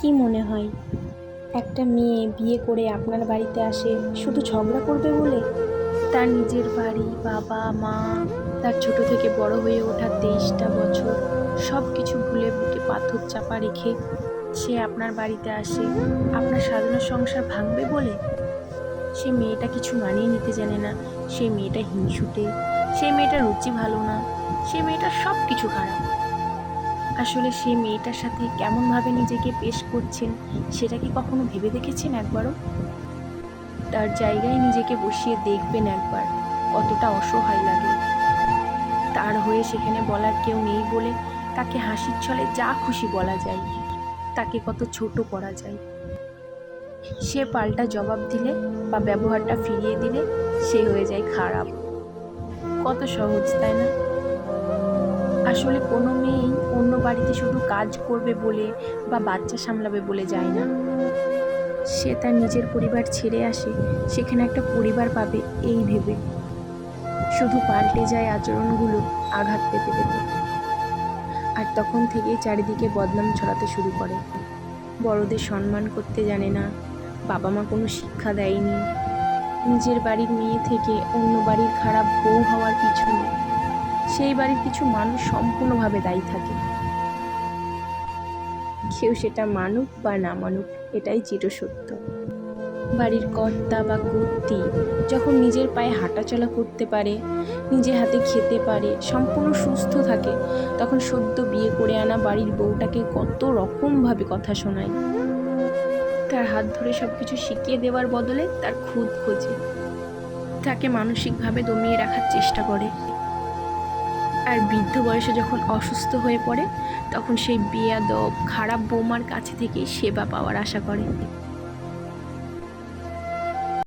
কি মনে হয়? একটা মেয়ে বিয়ে করে আপনার বাড়িতে আসে, শুধু ঝগড়া করবে বলে? তার নিজের বাড়ি, বাবা, মা, তার ছোট থেকে বড় হয়ে ওঠা তেইশটা বছর সব কিছু ভুলে বুকে পাথর চাপা রেখে সে আপনার বাড়িতে আসে, আপনার সাধারণ সংসার ভাঙবে বলে? সে মেয়েটা কিছু মানিয়ে নিতে জানে না, সে মেয়েটা হিংসুটে সেই মেয়েটার রুচি ভালো না, সে মেয়েটার সব কিছু খারাপ। আসলে সেই মেয়েটার সাথে কেমনভাবে নিজেকে পেশ করছেন, সেটা কি কখনো ভেবে দেখেছেন একবারও? তার জায়গায় নিজেকে বসিয়ে দেখবেন একবার, কতটা অসহায় লাগে। তার হয়ে সেখানে বলার কেউ নেই বলে তাকে হাসির ছলে যা খুশি বলা যায়, তাকে কত ছোট করা যায়। সে পাল্টা জবাব দিলে বা ব্যবহারটা ফিরিয়ে দিলে সে হয়ে যায় খারাপ। কত সহজ, তাই না? আসলে কোনো মেয়েই অন্য বাড়িতে শুধু কাজ করবে বলে বা বাচ্চা সামলাবে বলে যায় না। সে তার নিজের পরিবার ছেড়ে আসে, সেখানে একটা পরিবার পাবে এই ভেবে। শুধু পাল্টে যায় আচরণগুলো আঘাত পেতে পেতে। আর তখন থেকেই চারিদিকে বদনাম ছড়াতে শুরু করে। বড়দের সম্মান করতে জানে না বাবা মা কোনো শিক্ষা দেয়নি। নিজের বাড়ির মেয়ে থেকে অন্য বাড়ির খারাপ বউ হওয়ার পিছনে সেই বাড়ির কিছু মানুষ সম্পূর্ণভাবে দায়ী থাকে। কেউ সেটা মানুক বা না মানুক, এটাই চিরসত্য। বাড়ির কর্তা বা কর্তি যখন নিজের পায়ে হাঁটাচলা করতে পারে, নিজে হাতে খেতে পারে, সম্পূর্ণ সুস্থ থাকে, তখন সদ্য বিয়ে করে আনা বাড়ির বউটাকে কত রকমভাবে কথা শোনায়। তার হাত ধরে সব কিছু শিখিয়ে দেওয়ার বদলে তার খুদ খোঁজে। তাকে মানসিকভাবে দমিয়ে রাখার চেষ্টা করে। আর বৃদ্ধ বয়সে যখন অসুস্থ হয়ে পড়ে, তখন সেই বেয়াদব, খারাপ বৌমার কাছে থেকে সেবা পাওয়ার আশা করে।